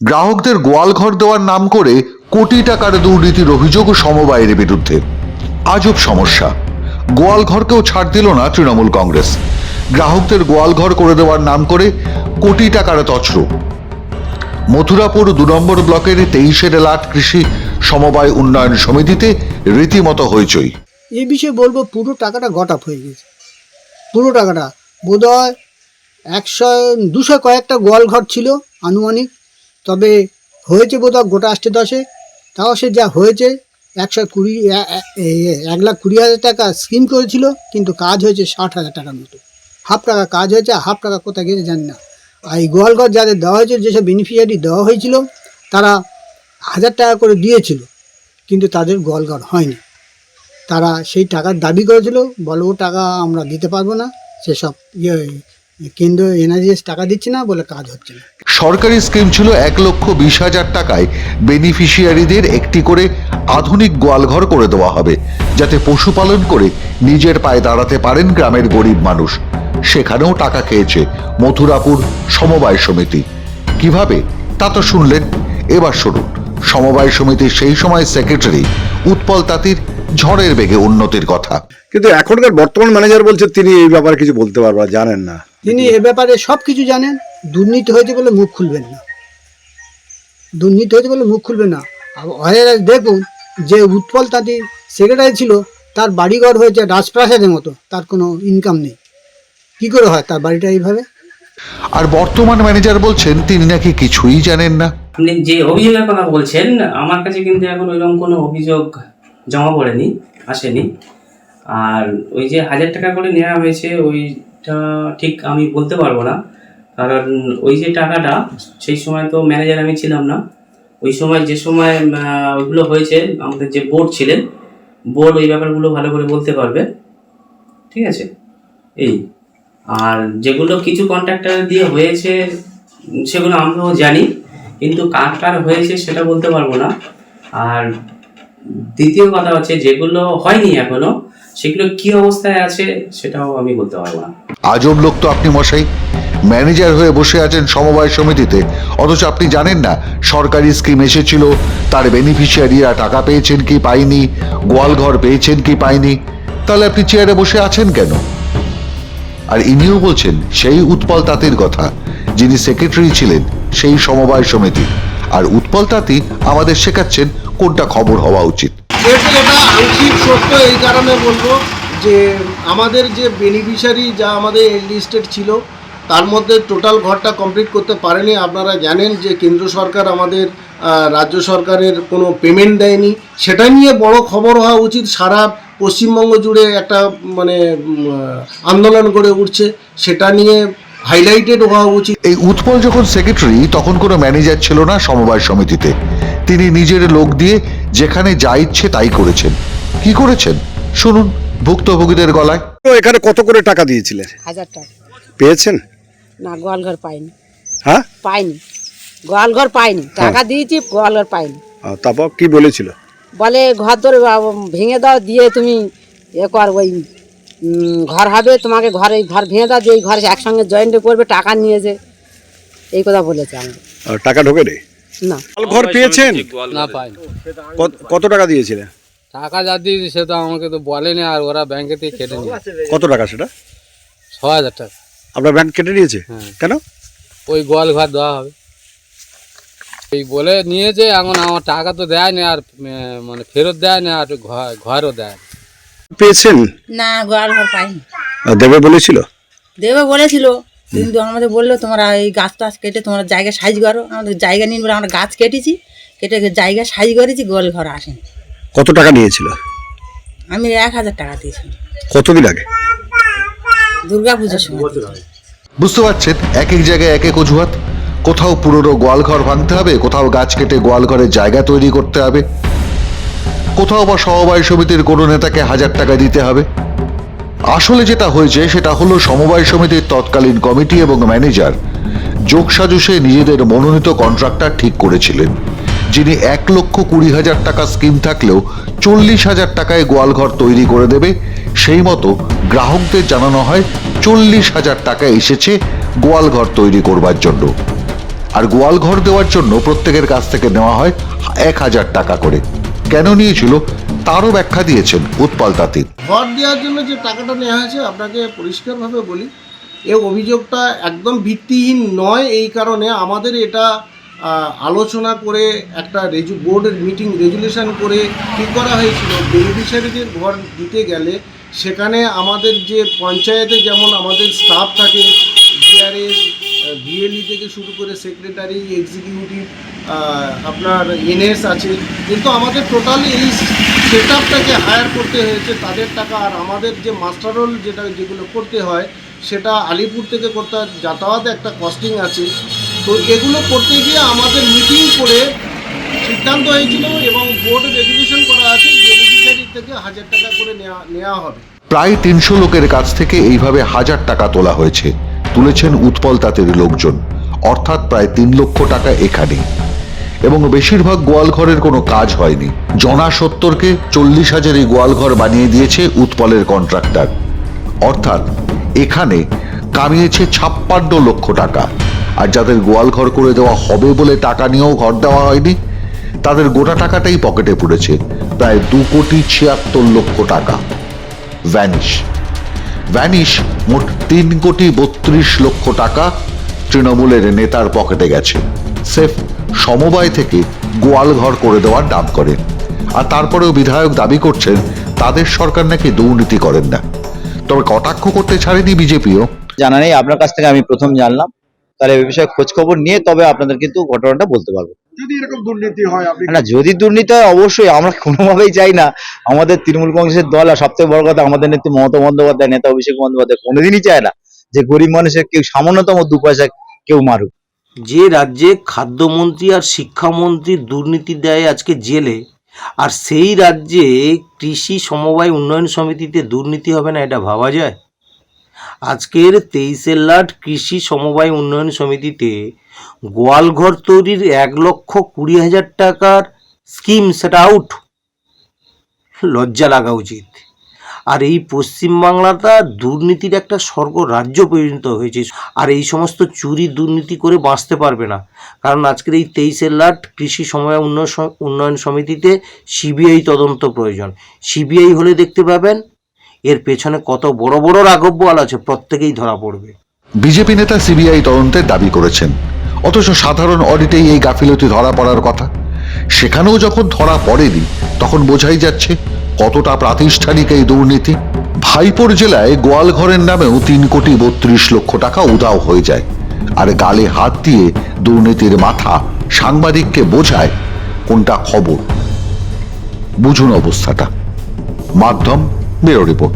গ্রাহকদের গোয়ালঘর দেওয়ার নাম করে কোটি টাকার দুর্নীতির অভিযোগ সমবায়ের বিরুদ্ধে। আজব সমস্যা। গোয়ালঘরকেও ছাড় দিল না তৃণমূল কংগ্রেস। গ্রাহকদের গোয়ালঘর করে দেওয়ার নাম করে কোটি টাকার তছরূপ। মথুরাপুর দু নম্বর ব্লকের তেইশের লাট কৃষি সমবায় উন্নয়ন সমিতিতে রীতিমতো হইচই। এই বিষয়ে বলব, পুরো টাকাটা গট আপ হয়ে গেছে। পুরো টাকাটা। বোধ হয় একশো, দুশো কয়েকটা গোয়াল ঘর ছিল আনুমানিক। তবে হয়েছে বোধ হয় গোটা আষ্টে দশে, তাও সে যা হয়েছে, একশো কুড়ি এক লাখ কুড়ি হাজার টাকা স্কিম করেছিল, কিন্তু কাজ হয়েছে ষাট হাজার টাকার মতো। হাফ টাকা কাজ হয়েছে, হাফ টাকা কোথায় গেছে জানি না। আর এই গোয়াল ঘর যাদের দেওয়া হয়েছে, যেসব বেনিফিশিয়ারি দেওয়া হয়েছিল, তারা হাজার টাকা করে দিয়েছিল, কিন্তু তাদের গোয়াল ঘর হয়নি। তারা সেই টাকার দাবি করেছিল, বলো টাকা আমরা দিতে পারব না, সেসব ইয়ে কেন্দ্র এনআরজিএস টাকা দিচ্ছে না বলে কাজ হচ্ছে না। সরকারি স্কিম ছিল এক লক্ষ বিশ হাজার টাকায় বেনিফিশিয়ারিদের একটি করে আধুনিক গোয়ালঘর করে দেওয়া হবে, যাতে পশুপালন করে নিজের পায়ে দাঁড়াতে পারেন গ্রামের গরিব মানুষ। সেখানেও টাকা খেয়েছে মথুরাপুর সমবায় সমিতি। কীভাবে? তা তো শুনলেন। এবার শুনুন। সমবায় সমিতির সেই সময় সেক্রেটারি উৎপল তাঁতির ঝড়ের বেগে উন্নতির কথা। কিন্তু এখনকার বর্তমান ম্যানেজার বলছে তিনি এই ব্যাপারে কিছু বলতে পারবেন না, জানেন না। তিনি এ ব্যাপারে সব কিছু জানেন দুর্নীতি হয়েছে বলে মুখ খুলবেন না। দুর্নীতি হয়েছে বলে মুখ খুলবেন না। আর দেখুন যে উৎপল তাঁতি সেক্রেটারি ছিল তার বাড়িঘর হয়েছে রাজপ্রাসাদের মতো তার কোনো ইনকাম নেই। কি করে হয় তার বাড়িটা এইভাবে? আর বর্তমান ম্যানেজার বলছেন তিনি নাকি কিছুই জানেন না। আপনি যে অভিযোগের কথা বলছেন আমার কাছে কিন্তু এখন ওইরকম কোনো অভিযোগ জমা পড়েনি আসেনি। আর ওই যে হাজার টাকা করে নেওয়া হয়েছে, ওইটা ঠিক আমি বলতে পারব না। কারণ ওই যে টাকাটা, সেই সময় তো ম্যানেজার আমি ছিলাম না। ওই সময় যে সময় ওইগুলো হয়েছে, আমাদের যে বোর্ড ছিলেন বোর্ড ওই ব্যাপারগুলো ভালো করে বলতে পারবে। ঠিক আছে? এই। আর যেগুলো কিছু কন্ট্রাক্টর দিয়ে হয়েছে, সেগুলো আমরাও জানি, কিন্তু কার কার হয়েছে সেটা বলতে পারব না। আর দ্বিতীয় কথা হচ্ছে, যেগুলো হয়নি এখনও, সেগুলো কি অবস্থায় আছে সেটাও আমি বলতে পারব না। আজব লোক তো আপনি মশাই। ম্যানেজার হয়ে বসে আছেন সমবায় সমিতিতে। অথচ আপনি জানেন না, সরকারি স্কিম এসেছিল, তার বেনিফিশিয়ারিরা টাকা পেয়েছেন কি পায়নি, গোয়ালঘর পেয়েছেন কি পায়নি, তাহলে আপনি চেয়ারে বসে আছেন কেন? আর ইনিও বলছেন, সেই উৎপল তাঁতির কথা, যিনি সেক্রেটারি ছিলেন, সেই সমবায় সমিতি। আর উৎপল তাঁতি আমাদের শেখাচ্ছেন কোনটা খবর হওয়া উচিত? এটা আংশিক সত্য এই কারণে বলব যে আমাদের যে বেনিফিশিয়ারি যা আমাদের এলডি স্টেট ছিল তার মধ্যে টোটাল ঘরটা কমপ্লিট করতে পারেনি। আপনারা জানেন যে কেন্দ্র সরকার আমাদের রাজ্য সরকারের কোনো পেমেন্ট দেয়নি। সেটা নিয়ে বড় খবর হওয়া উচিত। সারা পশ্চিমবঙ্গ জুড়ে একটা মানে আন্দোলন গড়ে উঠছে। সেটা নিয়ে হাইলাইটেড হওয়া উচিত। এই উৎপল যখন সেক্রেটারি তখন কোনো ম্যানেজার ছিল না সমবায় সমিতিতে। তিনি নিজের লোক দিয়ে যেখানে যা ইচ্ছে তাই করেছেন। কি করেছেন? শুনুন ভুক্তভোগীদের গলায়। তো এখানে কত করে টাকা দিয়েছিলেন? হাজার টাকা। পেয়েছেন? না গোয়ালঘর পাইনি। হ্যাঁ? পাইনি। গোয়ালঘর পাইনি। টাকা দিয়েছি গোয়ালঘর পাইনি। আহ, তারপর কি বলেছিল? বলে ঘর ধরে ভেঙে দাও দিয়ে তুমি এ কর ওই উম, ঘর হবে তোমাকে ঘরে ঘর ভেঙে দাও যে এই ঘরে একসঙ্গে জয়েন্ট করবে টাকা নিয়েছে এই কথা বলেছে আমি টাকা ঢোকে রে না। ঘর পেয়েছেন? না পাইনি। কত- কত টাকা দিয়েছিলেন টাকা যা দিয়েছি সে তো আমাকে তো বলেনি আর ওরা ব্যাংকে থেকে কেটে নিয়ে কত টাকা সেটা? ছ হাজার টাকা। আপনার ব্যাংক কেটে নিয়েছে? হ্যাঁ। কেন? ওই গোয়াল ঘর দেওয়া হবে। এই বলে নিয়েছে এখন আমার টাকা তো দেয়নি আর মানে ফেরত দেয়নি আর ঘর- ঘরও দেয়নি। পেয়েছেন? না গোয়ালঘর পাইনি। দেবে বলেছিল? দেবে বলেছিল। কিন্তু আমাদের বলল তোমরা এই গাছ টাছ কেটে তোমরা জায়গা সাইজ করো। আমাদের জায়গা নিন বলে আমরা গাছ কেটেছি কেটে জায়গা সাইজ করেছি গোয়াল ঘর আসেনি। কত টাকা নিয়েছিল? আমি এক হাজার টাকা দিয়েছি। কতদিন আগে? দুর্গা পুজোর সময়। বুঝতে পারছেন? এক এক জায়গায় এক এক অজুহাত। কোথাও পুরনো গোয়ালঘর ভাঙতে হবে কোথাও গাছ কেটে গোয়ালঘরের জায়গা তৈরি করতে হবে। কোথাও বা সমবায় সমিতির কোনো নেতাকে হাজার টাকা দিতে হবে। আসলে যেটা হয়েছে, সেটা হলো সমবায় সমিতির তৎকালীন কমিটি এবং ম্যানেজার যোগসাজুসে নিজেদের মনোনীত কন্ট্রাক্টর ঠিক করেছিলেন, যিনি এক লক্ষ কুড়ি হাজার টাকা স্কিম থাকলেও চল্লিশ হাজার টাকায় গোয়ালঘর তৈরি করে দেবে। সেই মতো গ্রাহকদের জানানো হয়, চল্লিশ হাজার টাকা এসেছে গোয়ালঘর তৈরি করবার জন্য। আর গোয়াল ঘর দেওয়ার জন্য প্রত্যেকের কাছ থেকে নেওয়া হয় এক হাজার টাকা করে। কেন নিয়েছিল? তারও ব্যাখ্যা দিয়েছেন উৎপল তাঁতি ঘর দেওয়ার জন্য যে টাকাটা নেওয়া হয়েছে, আপনাকে পরিষ্কারভাবে বলি এই অভিযোগটা একদম ভিত্তিহীন নয় এই কারণে আমাদের এটা আলোচনা করে একটা রেজু, বোর্ডের মিটিং রেজুলেশন করে ঠিক করা হয়েছিল বেনিফিশিয়ারিদের ঘর দিতে গেলে সেখানে আমাদের যে পঞ্চায়েতে যেমন আমাদের স্টাফ থাকে ভিএলই থেকে শুরু করে সেক্রেটারি এক্সিকিউটিভ আপনার এনএস আছে। কিন্তু আমাদের টোটাল এই সেট আপটাকে হায়ার করতে হয়েছে তাদের টাকা। আর আমাদের যে মাস্টার রোল যেটা, যেগুলো করতে হয়, সেটা আলিপুর থেকে করতে হয়। যাতায়াত একটা কস্টিং আছে। তো এগুলো করতে গিয়ে আমাদের মিটিং করে সিদ্ধান্ত হয়েছিল এবং বোর্ড রেজুলেশন করা আছে বেনিফিশিয়ারি থেকে হাজার টাকা করে নেওয়া নেওয়া হবে। প্রায় তিনশো লোকের কাছ থেকে এইভাবে হাজার টাকা তোলা হয়েছে। তুলেছেন উৎপল তাঁতের লোকজন, অর্থাৎ প্রায় তিন লক্ষ টাকা এখানে। এবং বেশিরভাগ গোয়ালঘরের কোনো কাজ হয়নি। জনা সত্তরকে চল্লিশ হাজারই গোয়ালঘর বানিয়ে দিয়েছে উৎপলের কন্ট্রাক্টর। অর্থাৎ এখানে কামিয়েছে ছাপ্পান্ন লক্ষ টাকা। আর যাদের গোয়ালঘর করে দেওয়া হবে বলে টাকা নিয়েও ঘর দেওয়া হয়নি, তাদের গোটা টাকাটাই পকেটে পড়েছে, প্রায় দু কোটি ছিয়াত্তর লক্ষ টাকা। ভ্যানিশ। ভ্যানিশ মোট তিন কোটি বত্রিশ লক্ষ টাকা তৃণমূলের নেতার পকেটে গেছে। সেফ সমবায় থেকে গোয়াল ঘর করে দেওয়ার নাম করেন। আর তারপরেও বিধায়ক দাবি করছেন, তাদের সরকার নাকি দুর্নীতি করেন না। তবে কটাক্ষ করতে ছাড়েনি বিজেপিও। জানা নেই, আপনার কাছ থেকে আমি প্রথম জানলাম। তাহলে এই বিষয়ে খোঁজ খবর নিয়ে তবে আপনাদের কিন্তু ঘটনাটা বলতে পারব। যদি এরকম দুর্নীতি হয় আপনি না যদি দুর্নীতি হয় অবশ্যই। আমরা কোনোভাবেই চাই না। আমাদের তৃণমূল কংগ্রেসের দল আর সবথেকে বড় কথা আমাদের নেত্রী মমতা বন্দ্যোপাধ্যায় নেতা অভিষেক বন্দ্যোপাধ্যায় কোনোদিনই চায় না যে গরিব মানুষের কেউ সামান্যতম দু পয়সা কেউ মারুক। যে রাজ্যে খাদ্যমন্ত্রী আর শিক্ষামন্ত্রী দুর্নীতি দেয় আজকে জেলে আর সেই রাজ্যে কৃষি সমবায় উন্নয়ন সমিতিতে দুর্নীতি হবে না এটা ভাবা যায়? আজকের তেইশের লাট কৃষি সমবায় উন্নয়ন সমিতিতে গোয়ালঘর তৈরির এক লক্ষ কুড়ি হাজার টাকার স্কিম সেটা আউট। লজ্জা লাগা উচিত। আর এই পশ্চিমবাংলাটা দুর্নীতির একটা স্বর্গ রাজ্য পরিণত হয়েছে। আর এই সমস্ত চুরি দুর্নীতি করে বাঁচতে পারবে না। কারণ আজকের এই তেইশের লাট কৃষি সময় উন্নয়ন উন্নয়ন সমিতিতে সিবিআই তদন্ত প্রয়োজন। সিবিআই হলে দেখতে পাবেন এর পেছনে কত বড় বড় রাঘববোয়াল আছে প্রত্যেকেই ধরা পড়বে। বিজেপি নেতা সিবিআই তদন্তের দাবি করেছেন। অথচ সাধারণ অডিটেই এই গাফিলতি ধরা পড়ার কথা। সেখানেও যখন ধরা পড়েনি, তখন বোঝাই যাচ্ছে কতটা প্রাতিষ্ঠানিক এই দুর্নীতি। ভাইপোর জেলায় গোয়ালঘরের নামেও তিন কোটি বত্রিশ লক্ষ টাকা উদাও হয়ে যায়। আর গালে হাত দিয়ে দুর্নীতির মাথা সাংবাদিককে বোঝায় কোনটা খবর। বুঝুন অবস্থাটা। মাধ্যম ব্যুরো রিপোর্ট